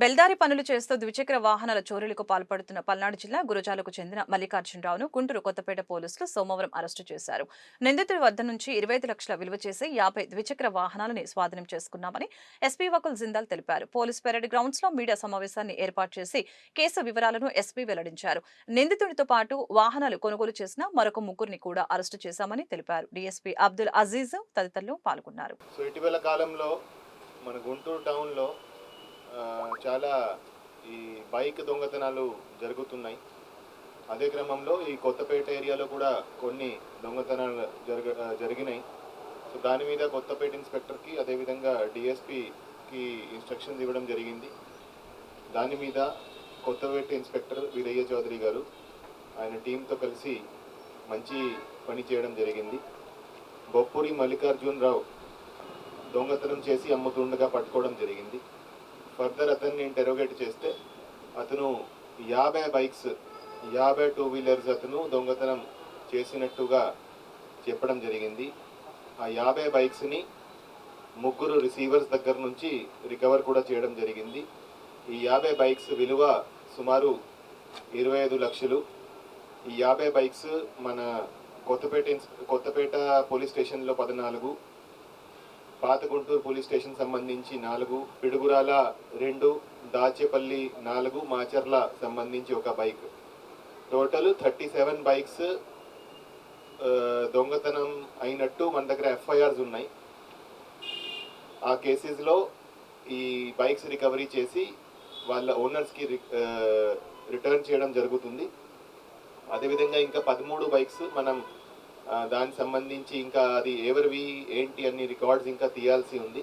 బెల్దారి పనులు చేస్తూ ద్విచక్ర వాహనాల చోరీలకు పాల్పడుతున్న పల్నాడు జిల్లా గురజాలకు చెందిన మల్లికార్జునరావును గుంటూరు కొత్తపేట పోలీసులు సోమవారం అరెస్టు చేశారు. నిందితుడి వద్ద నుంచి ఇరవై ఐదు లక్షల విలువ చేసి యాభై ద్విచక్ర వాహనాలని స్వాధీనం చేసుకున్నామని ఎస్పీ వకుల్ జిందాల్ తెలిపారు. పోలీస్ పెరేడ్ గ్రౌండ్స్లో మీడియా సమావేశాన్ని ఏర్పాటు చేసి కేసు వివరాలను ఎస్పీ వెల్లడించారు. నిందితుడితో పాటు వాహనాలు కొనుగోలు చేసిన మరొక ముగ్గురిని కూడా అరెస్టు చేశామని తెలిపారు. డీఎస్పీ అబ్దుల్ అజీజ్ తదితరులు పాల్గొన్నారు. ఇటీవల కాలంలో మన గుంటూరు టౌన్లో చాలా ఈ బైక్ దొంగతనాలు జరుగుతున్నాయి. అదే క్రమంలో ఈ కొత్తపేట ఏరియాలో కూడా కొన్ని దొంగతనాలు జరగ జరిగినాయి. సో దాని మీద కొత్తపేట ఇన్స్పెక్టర్కి అదేవిధంగా డిఎస్పికి ఇన్స్ట్రక్షన్స్ ఇవ్వడం జరిగింది. దాని మీద కొత్తపేట ఇన్స్పెక్టర్ వీరయ్య చౌదరి గారు ఆయన టీంతో కలిసి మంచి పని చేయడం జరిగింది. బొప్పూరి మల్లికార్జున్ రావు దొంగతనం చేసి అమ్ముతుండగా పట్టుకోవడం జరిగింది. ఫర్దర్ అతన్ని ఇంటెరోగేట్ చేస్తే అతను యాభై బైక్స్ యాభై టూ వీలర్స్ అతను దొంగతనం చేసినట్టుగా చెప్పడం జరిగింది. ఆ యాభై బైక్స్ని ముగ్గురు రిసీవర్స్ దగ్గర నుంచి రికవర్ కూడా చేయడం జరిగింది. ఈ యాభై బైక్స్ విలువ సుమారు ఇరవై ఐదు లక్షలు. ఈ యాభై బైక్స్ మన కొత్తపేట కొత్తపేట పోలీస్ స్టేషన్లో పద్నాలుగు. పాత గుంటూరు పోలీస్ స్టేషన్ సంబంధించి నాలుగు పిడుగురాల రెండు దాచేపల్లి నాలుగు మాచర్ల సంబంధించి ఒక bike. Total thirty seven bikes దొంగతనం అయినట్టు మన దగ్గర ఎఫ్ఐఆర్స్ ఉన్నాయి. ఆ కేసెస్లో ఈ బైక్స్ రికవరీ చేసి వాళ్ళ ఓనర్స్కి రిటర్న్ చేయడం జరుగుతుంది. అదేవిధంగా ఇంకా పదమూడు బైక్స్ మనం దానికి సంబంధించి ఇంకా అది ఎవరివి ఏంటి అన్ని రికార్డ్స్ ఇంకా తీయాల్సి ఉంది.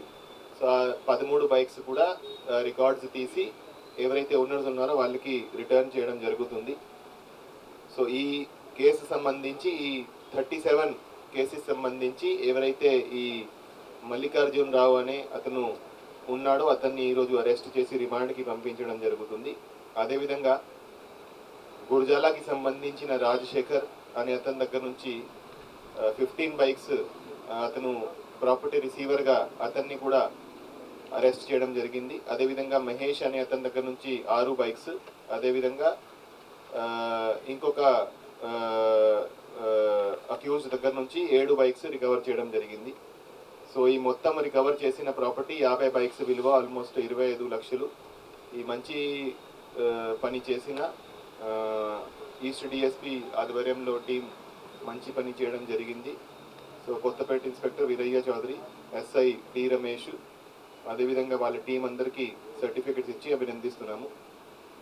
సో ఆ పదమూడు బైక్స్ కూడా రికార్డ్స్ తీసి ఎవరైతే ఓనర్స్ ఉన్నారో వాళ్ళకి రిటర్న్ చేయడం జరుగుతుంది. సో ఈ కేసు సంబంధించి ఈ థర్టీ సెవెన్ కేసెస్ సంబంధించి ఎవరైతే ఈ మల్లికార్జున్ రావు అనే అతను ఉన్నాడో అతన్ని ఈరోజు అరెస్ట్ చేసి రిమాండ్కి పంపించడం జరుగుతుంది. అదేవిధంగా గుర్జాలాకి సంబంధించిన రాజశేఖర్ అనే అతని దగ్గర నుంచి ఫిఫ్టీన్ బైక్స్ అతను ప్రాపర్టీ రిసీవర్గా అతన్ని కూడా అరెస్ట్ చేయడం జరిగింది. అదేవిధంగా మహేష్ అనే అతని దగ్గర నుంచి ఆరు బైక్స్ అదేవిధంగా ఇంకొక అక్యూజ్ దగ్గర నుంచి ఏడు బైక్స్ రికవర్ చేయడం జరిగింది. సో ఈ మొత్తం రికవర్ చేసిన ప్రాపర్టీ యాభై బైక్స్ విలువ ఆల్మోస్ట్ ఇరవై ఐదు లక్షలు. ఈ మంచి పని చేసిన ఈస్ట్ డిఎస్పి ఆధ్వర్యంలో టీం మంచి పని చేయడం జరిగింది. So Kothapeta inspector Veeraiah Chowdary SI T Ramesh అదేవిధంగా వాళ్ళ టీం అందరికీ సర్టిఫికెట్స్ ఇచ్చి అభినందిస్తున్నాము.